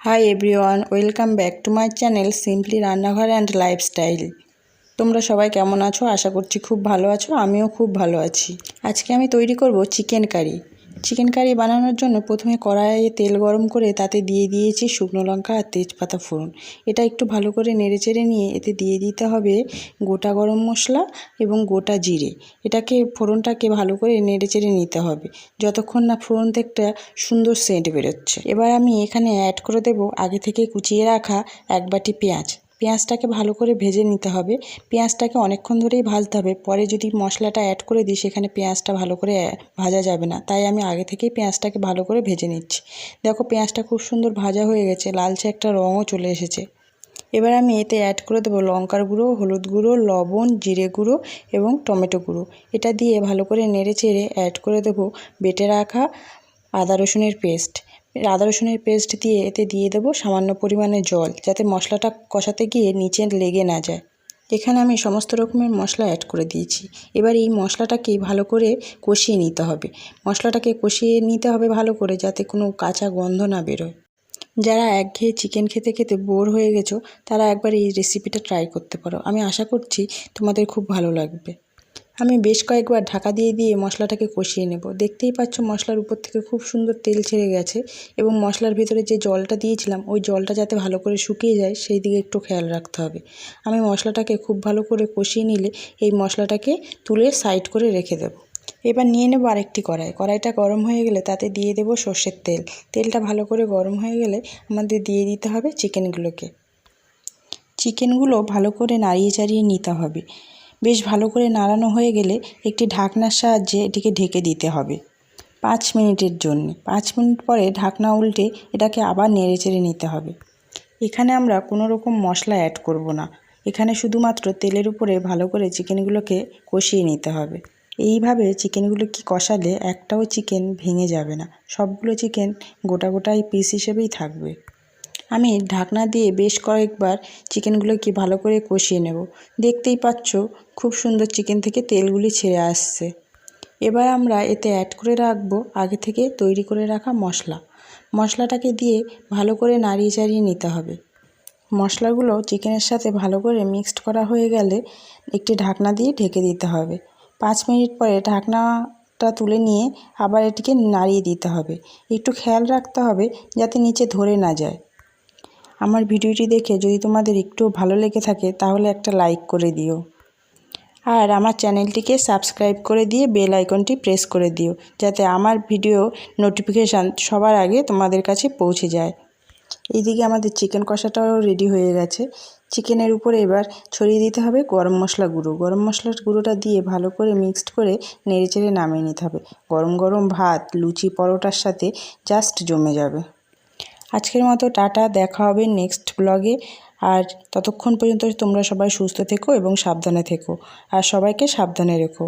Hi everyone welcome back to my channel simply Rannaghar and lifestyle তোমরা সবাই কেমন আছো? আশা করছি খুব ভালো আছো, আমিও খুব ভালো আছি। আজকে আমি তৈরি করব চিকেন কারি। চিকেন কারি বানানোর জন্য প্রথমে কড়াইয়ে তেল গরম করে তাতে দিয়ে দিয়েছি শুকনো লঙ্কা আর তেজপাতা ফোড়ন। এটা একটু ভালো করে নেড়েচেড়ে নিয়ে এতে দিয়ে দিতে হবে গোটা গরম মশলা এবং গোটা জিরে। এটাকে, ফোড়নটাকে ভালো করে নেড়েচেড়ে নিতে হবে। যতক্ষণ না ফোড়ন একটা সুন্দর সেন্ট বেরোচ্ছে। এবার আমি এখানে অ্যাড করে দেব আগে থেকে কুচিয়ে রাখা এক বাটি পেঁয়াজ। পেঁয়াজটাকে ভালো করে ভেজে নিতে হবে। পেঁয়াজটাকে অনেকক্ষণ ধরেই ভাজতে হবে। পরে যদি মশলাটা অ্যাড করে দিই, সেখানে পেঁয়াজটা ভালো করে ভাজা যাবে না। তাই আমি আগে থেকেই পেঁয়াজটাকে ভালো করে ভেজে নিচ্ছি। দেখো, পেঁয়াজটা খুব সুন্দর ভাজা হয়ে গেছে। লালচে একটা রঙও চলে এসেছে। এবার আমি এতে অ্যাড করে দেবো লঙ্কার গুঁড়ো, হলুদ গুঁড়ো, লবণ, জিরে গুঁড়ো এবং টমেটো গুঁড়ো। এটা দিয়ে ভালো করে নেড়ে চেড়ে অ্যাড করে দেবো। বেটে রাখা আদা রসুনের পেস্ট আদা রসুনের পেস্ট দিয়ে এতে দিয়ে দেবো সামান্য পরিমাণে জল, যাতে মশলাটা কষাতে গিয়ে নিচে লেগে না যায়। এখানে আমি সমস্ত রকমের মশলা অ্যাড করে দিয়েছি। এবার এই মশলাটাকে ভালো করে কষিয়ে নিতে হবে। মশলাটাকে কষিয়ে নিতে হবে ভালো করে, যাতে কোনো কাঁচা গন্ধ না বেরোয়। যারা একঘেয়ে চিকেন খেতে খেতে বোর হয়ে গেছো, তারা একবার এই রেসিপিটা ট্রাই করতে পারো। আমি আশা করছি তোমাদের খুব ভালো লাগবে। আমি বেশ কয়েকবার ঢাকা দিয়ে দিয়ে মশলাটাকে কষিয়ে নেব। দেখতেই পাচ্ছ মশলার উপর থেকে খুব সুন্দর তেল ছেড়ে গেছে এবং মশলার ভিতরে যে জলটা দিয়েছিলাম, ওই জলটা যাতে ভালো করে শুকিয়ে যায়, সেই দিকে একটু খেয়াল রাখতে হবে। আমি মশলাটাকে খুব ভালো করে কষিয়ে নিলে এই মশলাটাকে তুলে সাইড করে রেখে দেব। এবার নিয়ে নেব আরেকটি কড়াই। কড়াইটা গরম হয়ে গেলে তাতে দিয়ে দেবো সর্ষের তেল। তেলটা ভালো করে গরম হয়ে গেলে আমাদের দিয়ে দিতে হবে চিকেনগুলোকে। চিকেনগুলো ভালো করে নাড়িয়ে চাড়িয়ে নিতে হবে। বেশ ভালো করে নাড়ানো হয়ে গেলে একটি ঢাকনার সাহায্যে এটিকে ঢেকে দিতে হবে। পাঁচ মিনিটের জন্য। পাঁচ মিনিট পরে ঢাকনা উল্টে এটাকে আবার নেড়ে চেড়ে নিতে হবে। এখানে আমরা কোনো রকম মশলা অ্যাড করব না। এখানে শুধুমাত্র তেলের উপরে ভালো করে চিকেনগুলোকে কষিয়ে নিতে হবে। এইভাবে চিকেনগুলো কি কষালে একটাও চিকেন ভেঙে যাবে না। সবগুলো চিকেন গোটা গোটাই পিস হিসেবেই থাকবে। আমি ঢাকনা দিয়ে বেশ কয়েকবার চিকেনগুলোকে ভালো করে কষিয়ে নেব। দেখতেই পাচ্ছ, খুব সুন্দর চিকেন থেকে তেলগুলি ছেড়ে আসছে। এবার আমরা এতে অ্যাড করে রাখব আগে থেকে তৈরি করে রাখা মশলা। মশলাটাকে দিয়ে ভালো করে নাড়িয়ে চাড়িয়ে নিতে হবে। মশলাগুলো চিকেনের সাথে ভালো করে মিক্সড করা হয়ে গেলে একটি ঢাকনা দিয়ে ঢেকে দিতে হবে। পাঁচ মিনিট পরে ঢাকনাটা তুলে নিয়ে আবার এটিকে নাড়িয়ে দিতে হবে। একটু খেয়াল রাখতে হবে যাতে নিচে ধরে না যায়। আমার ভিডিওটি দেখে যদি তোমাদের একটু ভালো লেগে থাকে, তাহলে একটা লাইক করে দিও। আর আমার চ্যানেলটিকে সাবস্ক্রাইব করে দিয়ে বেল আইকনটি প্রেস করে দিও, যাতে আমার ভিডিও নোটিফিকেশান সবার আগে তোমাদের কাছে পৌঁছে যায়। এইদিকে আমাদের চিকেন কষাটাও রেডি হয়ে গেছে। চিকেনের উপরে এবার ছড়িয়ে দিতে হবে গরম মশলা গুঁড়ো। গরম মশলার গুঁড়োটা দিয়ে ভালো করে মিক্সড করে নেড়ে চেড়ে নামিয়ে নিতে হবে। গরম গরম ভাত, লুচি, পরোটার সাথে জাস্ট জমে যাবে। আজকের মতো টাটা, দেখা হবে নেক্সট ব্লগে আর ততক্ষণ পর্যন্ত তোমরা সবাই সুস্থ থেকো এবং সাবধানে থেকো। আর সবাইকে সাবধানে রেখো।